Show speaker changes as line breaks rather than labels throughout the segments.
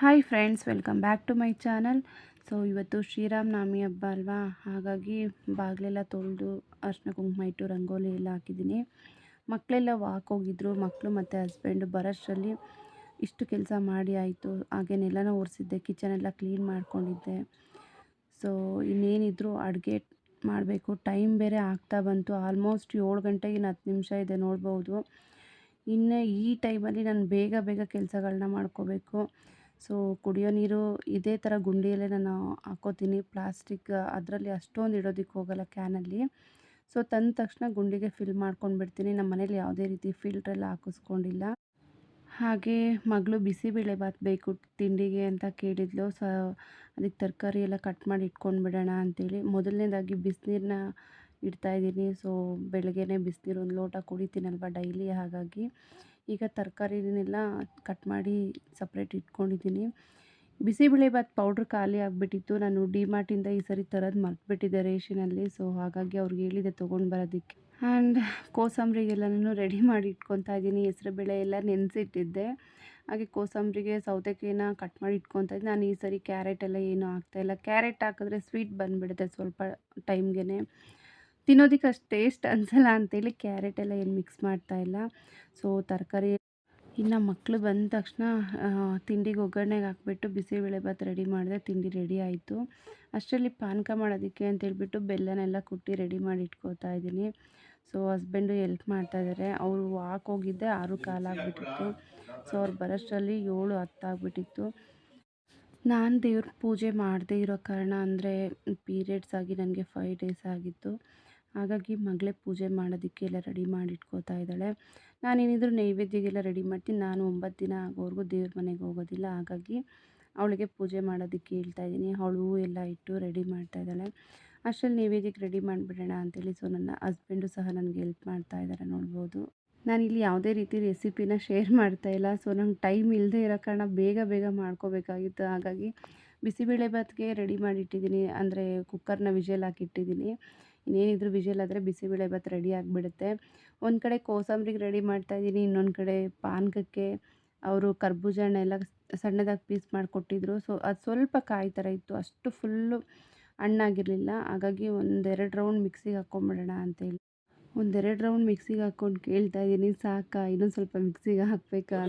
Hi friends welcome back to my channel so ಇವತ್ತು ಶ್ರೀರಾಮನವಮಿ ಹಬ್ಬ ಅಲ್ವಾ? ಹಾಗಾಗಿ ಬಾಗಿಲೆಲ್ಲ ತೊಳೆದು ಅರ್ಶಿನ ಕುಂಕುಮ ಇಟ್ಟು ರಂಗೋಲಿ ಎಲ್ಲ ಹಾಕಿದ್ದೀನಿ. ಮಕ್ಕಳೆಲ್ಲ ವಾಕ್ ಹೋಗಿದ್ರು ಮಕ್ಕಳು ಮತ್ತು ಹಸ್ಬೆಂಡು ಬರೋಷ್ಟರಲ್ಲಿ ಇಷ್ಟು ಕೆಲಸ ಮಾಡಿ ಆಯಿತು. ಹಾಗೇನೆಲ್ಲನೂ ಒರೆಸಿದ್ದೆ ಕಿಚನೆಲ್ಲ ಕ್ಲೀನ್ ಮಾಡ್ಕೊಂಡಿದ್ದೆ. ಸೊ ಇನ್ನೇನಿದ್ರು ಅಡುಗೆ ಮಾಡಬೇಕು. ಟೈಮ್ ಬೇರೆ ಆಗ್ತಾ ಬಂತು. ಆಲ್ಮೋಸ್ಟ್ ಏಳು ಗಂಟೆಗೆ ಹತ್ತು ನಿಮಿಷ ಇದೆ ನೋಡ್ಬೋದು. ಇನ್ನು ಈ ಟೈಮಲ್ಲಿ ನಾನು ಬೇಗ ಬೇಗ ಕೆಲಸಗಳನ್ನ ಮಾಡ್ಕೋಬೇಕು. ಸೊ ಕುಡಿಯೋ ನೀರು ಇದೇ ಥರ ಗುಂಡಿಯಲ್ಲೇ ನಾನು ಹಾಕೋತೀನಿ. ಪ್ಲಾಸ್ಟಿಕ್ ಅದರಲ್ಲಿ ಅಷ್ಟೊಂದು ಇಡೋದಕ್ಕೆ ಹೋಗಲ್ಲ ಕ್ಯಾನಲ್ಲಿ. ಸೊ ತಂದ ತಕ್ಷಣ ಗುಂಡಿಗೆ ಫಿಲ್ ಮಾಡ್ಕೊಂಡು ಬಿಡ್ತೀನಿ. ನಮ್ಮ ಮನೇಲಿ ಯಾವುದೇ ರೀತಿ ಫಿಲ್ಟ್ರೆಲ್ಲ ಹಾಕಿಸ್ಕೊಂಡಿಲ್ಲ. ಹಾಗೆ ಮಗಳು ಬಿಸಿಬೇಳೆಬಾತ್ ಬೇಕು ತಿಂಡಿಗೆ ಅಂತ ಕೇಳಿದ್ಲು. ಸೊ ಅದಕ್ಕೆ ತರಕಾರಿ ಎಲ್ಲ ಕಟ್ ಮಾಡಿ ಇಟ್ಕೊಂಡು ಬಿಡೋಣ ಅಂಥೇಳಿ ಮೊದಲನೇದಾಗಿ ಬಿಸಿನೀರನ್ನ ಇಡ್ತಾಯಿದ್ದೀನಿ ಸೊ ಬೆಳಗ್ಗೆನೇ ಬಿಸಿನೀರು ಒಂದು ಲೋಟ ಕುಡಿತೀನಲ್ವ ಡೈಲಿ ಹಾಗಾಗಿ. ಈಗ ತರಕಾರಿನೆಲ್ಲ ಕಟ್ ಮಾಡಿ ಸಪ್ರೇಟ್ ಇಟ್ಕೊಂಡಿದ್ದೀನಿ. ಬಿಸಿಬೇಳೆಬಾತ್ ಪೌಡ್ರ್ ಖಾಲಿ ಆಗಿಬಿಟ್ಟಿತ್ತು. ನಾನು ಡಿಮಾರ್ಟಿಂದ ಈ ಸರಿ ತರೋದು ಮರ್ತ್ಬಿಟ್ಟಿದ್ದೆ ರೇಷನಲ್ಲಿ. ಸೊ ಹಾಗಾಗಿ ಅವ್ರಿಗೆ ಹೇಳಿದೆ ತೊಗೊಂಡು ಬರೋದಕ್ಕೆ. ಆ್ಯಂಡ್ ಕೋಸಂಬರಿಗೆಲ್ಲನೂ ರೆಡಿ ಮಾಡಿ ಇಟ್ಕೊತಾ ಇದ್ದೀನಿ. ಹೆಸ್ರುಬೇಳೆ ಎಲ್ಲ ನೆನೆಸಿಟ್ಟಿದ್ದೆ. ಹಾಗೆ ಕೋಸಂಬರಿಗೆ ಸೌತೆಕಾಯಿನ ಕಟ್ ಮಾಡಿ ಇಟ್ಕೊತಾ ಇದ್ದೀನಿ ನಾನು ಈ ಸರಿ ಕ್ಯಾರೆಟ್ ಎಲ್ಲ ಏನೂ ಹಾಕ್ತಾಯಿಲ್ಲ ಕ್ಯಾರೆಟ್ ಹಾಕಿದ್ರೆ ಸ್ವೀಟ್ ಬಂದುಬಿಡುತ್ತೆ ಸ್ವಲ್ಪ ಟೈಮ್ಗೆ ತಿನ್ನೋದಕ್ಕೆ ಅಷ್ಟು ಟೇಸ್ಟ್ ಅನಿಸಲ್ಲ ಅಂತೇಳಿ ಕ್ಯಾರೆಟ್ ಎಲ್ಲ ಏನು ಮಿಕ್ಸ್ ಮಾಡ್ತಾ ಇಲ್ಲ. ಸೊ ತರಕಾರಿ ಇನ್ನು ಮಕ್ಕಳು ಬಂದ ತಕ್ಷಣ ತಿಂಡಿಗೆ ಒಗ್ಗರಣೆಗೆ ಹಾಕ್ಬಿಟ್ಟು ಬಿಸಿಬೇಳೆಭಾತ್ ರೆಡಿ ಮಾಡಿದೆ ತಿಂಡಿ ರೆಡಿ ಆಯಿತು. ಅಷ್ಟರಲ್ಲಿ ಪಾನಕ ಮಾಡೋದಕ್ಕೆ ಅಂತೇಳ್ಬಿಟ್ಟು ಬೆಲ್ಲನೆಲ್ಲ ಕುಟ್ಟಿ ರೆಡಿ ಮಾಡಿ ಇಟ್ಕೋತಾ ಇದ್ದೀನಿ. ಸೊ ಹಸ್ಬೆಂಡು ಎಲ್ಪ್ ಮಾಡ್ತಾಯಿದ್ದಾರೆ ಅವರು ವಾಕ್ ಹೋಗಿದ್ದೆ, ಆರು ಕಾಲಾಗ್ಬಿಟ್ಟಿತ್ತು ಸೊ ಅವ್ರು ಬರೋಷ್ಟರಲ್ಲಿ ಏಳು ಹತ್ತಾಗ್ಬಿಟ್ಟಿತ್ತು ನಾನು ದೇವ್ರ ಪೂಜೆ ಮಾಡದೇ ಇರೋ ಕಾರಣ ಅಂದರೆ ಪೀರಿಯಡ್ಸ್ ಆಗಿ ನನಗೆ ಫೈವ್ ಡೇಸ್ ಆಗಿತ್ತು. ಹಾಗಾಗಿ ಮಗಳೇ ಪೂಜೆ ಮಾಡೋದಕ್ಕೆ ಎಲ್ಲ ರೆಡಿ ಮಾಡಿ ಇಟ್ಕೋತಾ ಇದ್ದಾಳೆ. ನಾನೇನಿದ್ರು ನೈವೇದ್ಯಗೆಲ್ಲ ರೆಡಿ ಮಾಡ್ತೀನಿ. ನಾನು ಒಂಬತ್ತು ದಿನ ಆಗೋವರೆಗೂ ದೇವ್ರ ಮನೆಗೆ ಹೋಗೋದಿಲ್ಲ. ಹಾಗಾಗಿ ಅವಳಿಗೆ ಪೂಜೆ ಮಾಡೋದಕ್ಕೆ ಹೇಳ್ತಾ ಇದ್ದೀನಿ. ಅವಳು ಎಲ್ಲ ಇಟ್ಟು ರೆಡಿ ಮಾಡ್ತಾ ಇದ್ದಾಳೆ. ಅಷ್ಟರಲ್ಲಿ ನೈವೇದ್ಯಕ್ಕೆ ರೆಡಿ ಮಾಡಿಬಿಡೋಣ ಅಂತೇಳಿ ಸೊ ನನ್ನ ಹಸ್ಬೆಂಡು ಸಹ ನನಗೆ ಹೆಲ್ಪ್ ಮಾಡ್ತಾ ಇದ್ದಾರೆ ನೋಡ್ಬೋದು. ನಾನಿಲ್ಲಿ ಯಾವುದೇ ರೀತಿ ರೆಸಿಪಿನ ಶೇರ್ ಮಾಡ್ತಾ ಇಲ್ಲ. ಸೊ ನಂಗೆ ಟೈಮ್ ಇಲ್ಲದೆ ಇರೋ ಕಾರಣ ಬೇಗ ಬೇಗ ಮಾಡ್ಕೋಬೇಕಾಗಿತ್ತು. ಹಾಗಾಗಿ ಬಿಸಿಬೇಳೆಭಾತ್ಗೆ ರೆಡಿ ಮಾಡಿಟ್ಟಿದ್ದೀನಿ. ಅಂದರೆ ಕುಕ್ಕರ್ನ ವಿಷಲ್ ಹಾಕಿಟ್ಟಿದ್ದೀನಿ. ಇನ್ನೇನಿದ್ರು ವಿಷಲ್ ಆದರೆ ಬಿಸಿಬೇಳೆಭಾತ್ ರೆಡಿ ಆಗಿಬಿಡುತ್ತೆ. ಒಂದು ಕಡೆ ಕೋಸಂಬರಿಗೆ ರೆಡಿ ಮಾಡ್ತಾಯಿದ್ದೀನಿ ಇನ್ನೊಂದು ಕಡೆ ಪಾನಕಕ್ಕೆ. ಅವರು ಕರ್ಬೂಜ ಹಣ್ಣೆಲ್ಲ ಸಣ್ಣದಾಗಿ ಪೀಸ್ ಮಾಡಿಕೊಟ್ಟಿದ್ರು. ಸೊ ಅದು ಸ್ವಲ್ಪ ಕಾಯಿ ಥರ ಇತ್ತು. ಅಷ್ಟು ಫುಲ್ಲು ಹಣ್ಣಾಗಿರಲಿಲ್ಲ ಹಾಗಾಗಿ ಒಂದೆರಡು ರೌಂಡ್ ಮಿಕ್ಸಿಗೆ ಹಾಕ್ಕೊಂಬಿಡೋಣ ಅಂತೇಳಿ ಒಂದೆರಡು ರೌಂಡ್ ಮಿಕ್ಸಿಗೆ ಹಾಕ್ಕೊಂಡು ಕೇಳ್ತಾ ಇದ್ದೀನಿ. ಸಾಕಾ? ಇನ್ನೊಂದು ಸ್ವಲ್ಪ ಮಿಕ್ಸಿಗೆ ಹಾಕಬೇಕಾ?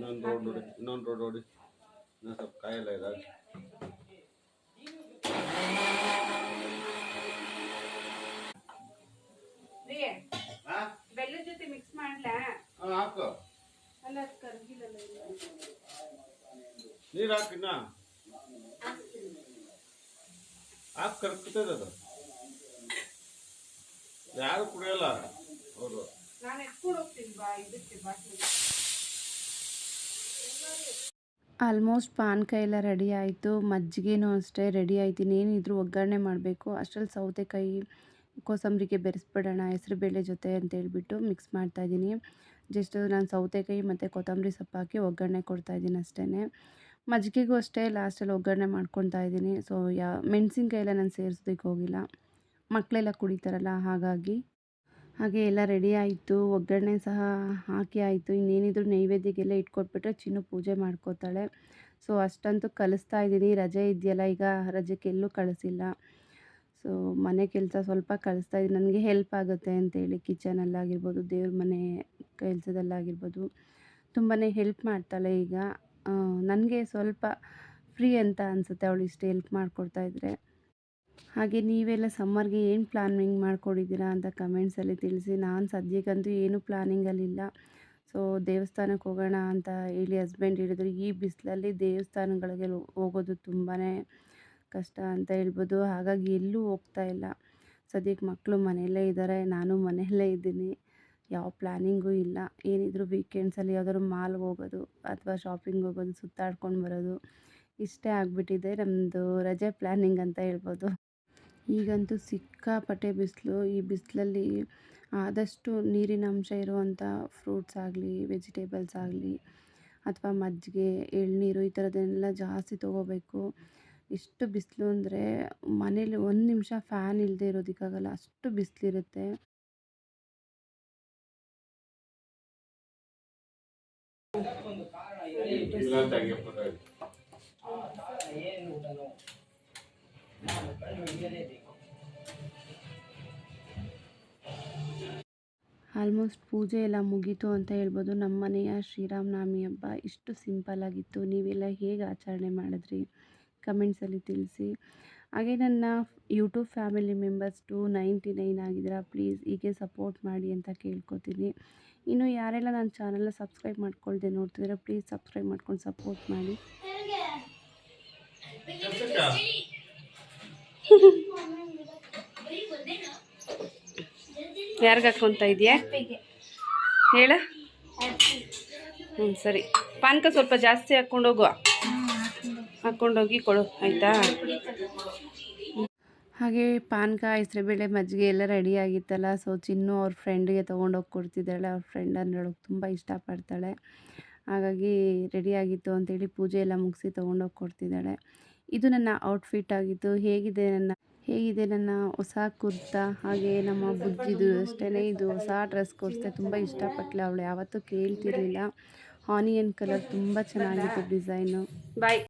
ಇನ್ನೊಂದು ರೋಡ್ ನೋಡಿ ಇನ್ನೊಂದು ರೋಡ್ ನೋಡಿ. ಇನ್ನೊಂದು ಸ್ವಲ್ಪ ಕಾಯಿಲ್ಲ ಇದಾಗ.
ಬೆಲ್ಲದ ಜೊತೆ ಮಿಕ್ಸ್ ಮಾಡ್ಲಾ?
ಹಾಂ ಹಾಕು.
ಅಲ್ಲ ಅದು ಕರ್ಗಿಲ್ಲಲ್ಲ
ನೀರು ಹಾಕಿನ ಹಾಕಿ ಕರ್ಕುತ್ತದೆ ಅದು. ಯಾರು ಕುಡಿಯಲ್ಲ? ಅವರು
ನಾನು ಎತ್ಕೊಂಡು ಹೋಗ್ತೀನಿ ಬಾ ಇದಕ್ಕೆ ಬಾಟ್ಲಿ ಆಲ್ಮೋಸ್ಟ್ ಪಾನಕಾಯಿ ಎಲ್ಲ ರೆಡಿ ಆಯಿತು, ಮಜ್ಜಿಗೆನೂ ಅಷ್ಟೇ ರೆಡಿ ಆಯ್ತು. ಇನ್ನೇನಿದ್ರು ಒಗ್ಗರಣೆ ಮಾಡಬೇಕು. ಅಷ್ಟರಲ್ಲಿ ಸೌತೆಕಾಯಿ, ಕೋಸಂಬರಿಗೆ ಬೆರೆಸ್ಬಿಡೋಣ, ಹೆಸರುಬೇಳೆ ಜೊತೆ ಅಂತೇಳ್ಬಿಟ್ಟು ಮಿಕ್ಸ್ ಮಾಡ್ತಾಯಿದ್ದೀನಿ ಜಸ್ಟ್ ನಾನು ಸೌತೆಕಾಯಿ ಮತ್ತು ಕೊತ್ತಂಬರಿ ಸೊಪ್ಪು ಹಾಕಿ ಒಗ್ಗರಣೆ ಕೊಡ್ತಾಯಿದ್ದೀನಿ ಅಷ್ಟೇ ಮಜ್ಜಿಗೆಗೂ ಅಷ್ಟೇ ಲಾಸ್ಟಲ್ಲಿ ಒಗ್ಗರಣೆ ಮಾಡ್ಕೊತಾ ಇದ್ದೀನಿ. ಸೊ ಯಾ ಮೆಣಸಿನ್ಕಾಯಿ ಎಲ್ಲ ನಾನು ಸೇರಿಸೋದಕ್ಕೆ ಹೋಗಿಲ್ಲ. ಮಕ್ಕಳೆಲ್ಲ ಕುಡಿತಾರಲ್ಲ, ಹಾಗಾಗಿ ಹಾಗೆ ಎಲ್ಲ ರೆಡಿ ಆಯಿತು, ಒಗ್ಗರಣೆ ಸಹ ಹಾಕಿ ಆಯಿತು. ಇನ್ನೇನಿದ್ರು ನೈವೇದ್ಯಕ್ಕೆಲ್ಲ ಇಟ್ಕೊಟ್ಬಿಟ್ರೆ ಚಿನ್ನು ಪೂಜೆ ಮಾಡ್ಕೋತಾಳೆ. ಸೊ ಅಷ್ಟಂತೂ ಕಲಿಸ್ತಾ ಇದ್ದೀನಿ. ರಜೆ ಇದೆಯಲ್ಲ, ಈಗ ರಜೆಗೆಲ್ಲೂ ಕಳಿಸಿಲ್ಲ. ಸೊ ಮನೆ ಕೆಲಸ ಸ್ವಲ್ಪ ಕಳಿಸ್ತಾ ಇದ್ದೀನಿ. ನನಗೆ ಹೆಲ್ಪ್ ಆಗುತ್ತೆ ಅಂತೇಳಿ, ಕಿಚನಲ್ಲಾಗಿರ್ಬೋದು, ದೇವ್ರ ಮನೆ ಕೆಲಸದಲ್ಲಾಗಿರ್ಬೋದು. ತುಂಬಾ ಹೆಲ್ಪ್ ಮಾಡ್ತಾಳೆ ಈಗ. ನನಗೆ ಸ್ವಲ್ಪ ಫ್ರೀ ಅಂತ ಅನಿಸುತ್ತೆ ಅವಳು ಇಷ್ಟು ಹೆಲ್ಪ್ ಮಾಡಿಕೊಡ್ತಾ ಇದ್ದರೆ ಹಾಗೆ ನೀವೆಲ್ಲ ಸಮ್ಮರ್ಗೆ ಏನು ಪ್ಲಾನಿಂಗ್ ಮಾಡ್ಕೊಂಡಿದ್ದೀರಾ ಅಂತ ಕಮೆಂಟ್ಸಲ್ಲಿ ತಿಳಿಸಿ. ನಾನು ಸದ್ಯಕ್ಕಂತೂ ಏನು ಪ್ಲಾನಿಂಗಲ್ಲಿಲ್ಲ ಸೊ ದೇವಸ್ಥಾನಕ್ಕೆ ಹೋಗೋಣ ಅಂತ ಹೇಳಿ ಹಸ್ಬೆಂಡ್ ಹೇಳಿದ್ರು. ಈ ಬಿಸಿಲಲ್ಲಿ ದೇವಸ್ಥಾನಗಳಿಗೆ ಹೋಗೋದು ತುಂಬಾ ಕಷ್ಟ ಅಂತ ಹೇಳ್ಬೋದು. ಹಾಗಾಗಿ ಎಲ್ಲೂ ಹೋಗ್ತಾ ಇಲ್ಲ. ಸದ್ಯಕ್ಕೆ ಮಕ್ಕಳು ಮನೆಯಲ್ಲೇ ಇದ್ದಾರೆ ನಾನು ಮನೆಯಲ್ಲೇ ಇದ್ದೀನಿ. ಯಾವ ಪ್ಲ್ಯಾನಿಂಗೂ ಇಲ್ಲ. ಏನಿದ್ರು ವೀಕೆಂಡ್ಸಲ್ಲಿ ಯಾವುದಾದ್ರು ಮಾಲ್ಗೆ ಹೋಗೋದು ಅಥವಾ ಶಾಪಿಂಗ್ ಹೋಗೋದು, ಸುತ್ತಾಡ್ಕೊಂಡು ಬರೋದು ಇಷ್ಟೇ ಆಗಿಬಿಟ್ಟಿದೆ. ನಮ್ಮದು ರಜೆ ಪ್ಲ್ಯಾನಿಂಗ್ ಅಂತ ಹೇಳ್ಬೋದು. ಈಗಂತೂ ಸಿಕ್ಕಾಪಟ್ಟೆ ಬಿಸಿಲು ಈ ಬಿಸಿಲಲ್ಲಿ ಆದಷ್ಟು ನೀರಿನ ಅಂಶ ಇರುವಂಥ ಫ್ರೂಟ್ಸ್ ಆಗಲಿ ವೆಜಿಟೇಬಲ್ಸ್ ಆಗಲಿ ಅಥವಾ ಮಜ್ಜಿಗೆ ಎಳನೀರು ಈ ಥರದ್ದನ್ನೆಲ್ಲ ಜಾಸ್ತಿ ತೊಗೋಬೇಕು. ಎಷ್ಟು ಬಿಸಿಲು ಅಂದರೆ ಮನೇಲಿ ಒಂದು ನಿಮಿಷ ಫ್ಯಾನ್ ಇಲ್ಲದೆ ಇರೋದಕ್ಕಾಗಲ್ಲ ಅಷ್ಟು ಬಿಸಿಲಿರುತ್ತೆ.
ಏನು.
ಆಲ್ಮೋಸ್ಟ್ ಪೂಜೆ ಎಲ್ಲ ಮುಗೀತು ಅಂತ ಹೇಳ್ಬೋದು. ನಮ್ಮ ಮನೆಯ ಶ್ರೀರಾಮನವಮಿ ಹಬ್ಬ ಇಷ್ಟು ಸಿಂಪಲ್ ಆಗಿತ್ತು. ನೀವೆಲ್ಲ ಹೇಗೆ ಆಚರಣೆ ಮಾಡಿದ್ರಿ? ಕಮೆಂಟ್ಸಲ್ಲಿ ತಿಳಿಸಿ. ಹಾಗೆ ನನ್ನ YouTube family members two ninety nine ಆಗಿದ್ದೀರಾ ಪ್ಲೀಸ್ ಹೀಗೆ ಸಪೋರ್ಟ್ ಮಾಡಿ ಅಂತ ಕೇಳ್ಕೊತೀನಿ. ಇನ್ನು ಯಾರೆಲ್ಲ ನನ್ನ ಚಾನಲ್ನ ಸಬ್ಸ್ಕ್ರೈಬ್ ಮಾಡ್ಕೊಳ್ದೆ ನೋಡ್ತಿದ್ರೆ ಪ್ಲೀಸ್ ಸಬ್ಸ್ಕ್ರೈಬ್ ಮಾಡ್ಕೊಂಡು ಸಪೋರ್ಟ್ ಮಾಡಿ? ಯಾರಿಗೆ ಹಾಕೊಂತ ಇದೆಯಾ? ಹೇಳ. ಹ್ಞೂ ಸರಿ. ಪಾನಕ ಸ್ವಲ್ಪ ಜಾಸ್ತಿ ಹಾಕ್ಕೊಂಡೋಗು ಹಾಕ್ಕೊಂಡೋಗಿ ಕೊಡು ಆಯಿತಾ? ಹಾಗೆ ಪಾನಕ ಹೆಸ್ರುಬೇಳೆ ಮಜ್ಜಿಗೆ ಎಲ್ಲ ರೆಡಿ ಆಗಿತ್ತಲ್ಲ ಸೊ ಚಿನ್ನು ಅವ್ರ ಫ್ರೆಂಡಿಗೆ ತೊಗೊಂಡೋಗಿ ಕೊಡ್ತಿದ್ದಾಳೆ. ಅವ್ರ ಫ್ರೆಂಡ್ ಅಂದ್ರೆ ತುಂಬ ಇಷ್ಟಪಡ್ತಾಳೆ ಹಾಗಾಗಿ ರೆಡಿ ಆಗಿತ್ತು ಅಂತೇಳಿ ಪೂಜೆ ಎಲ್ಲ ಮುಗಿಸಿ ತೊಗೊಂಡೋಗಿ ಕೊಡ್ತಿದ್ದಾಳೆ. ಇದು ನನ್ನ ಔಟ್ಫಿಟ್ ಆಗಿತ್ತು ಹೇಗಿದೆ ನನ್ನ ಹೇಗಿದೆ ನನ್ನ ಹೊಸ ಕುರ್ತಾ, ಹಾಗೆ ನಮ್ಮ ಬುಜ್ಜಿದು ಅಷ್ಟೇ ಇದು ಹೊಸ ಡ್ರೆಸ್ ಕೊಡಿಸ್ದೆ. ತುಂಬ ಇಷ್ಟಪಟ್ಲೆ ಅವಳು, ಯಾವತ್ತೂ ಕೇಳ್ತಿರ್ಲಿಲ್ಲ. ಆನಿಯನ್ ಕಲರ್ ತುಂಬ ಚೆನ್ನಾಗಿತ್ತು ಡಿಸೈನು ಬಾಯ್